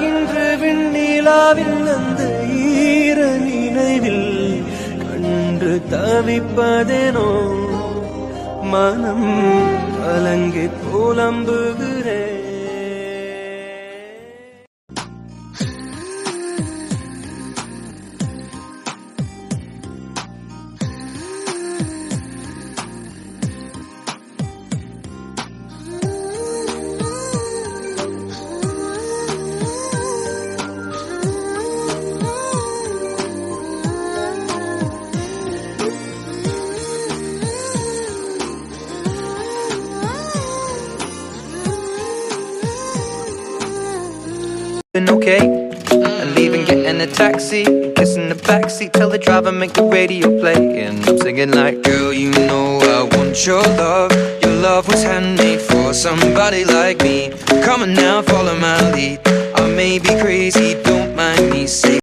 இன்று விண்ணிலாவில் அந்த ஈர நினைவில் கண்டு தவிப்பதேனோ? மனம் கலங்கி புலம்புகிறேன் been okay. And leaving, getting a taxi, kissing the backseat, tell the driver make the radio play, and I'm singing like, girl, you know I want your love. Your love was handmade for somebody like me. Come on now, follow my lead. I may be crazy, don't mind me.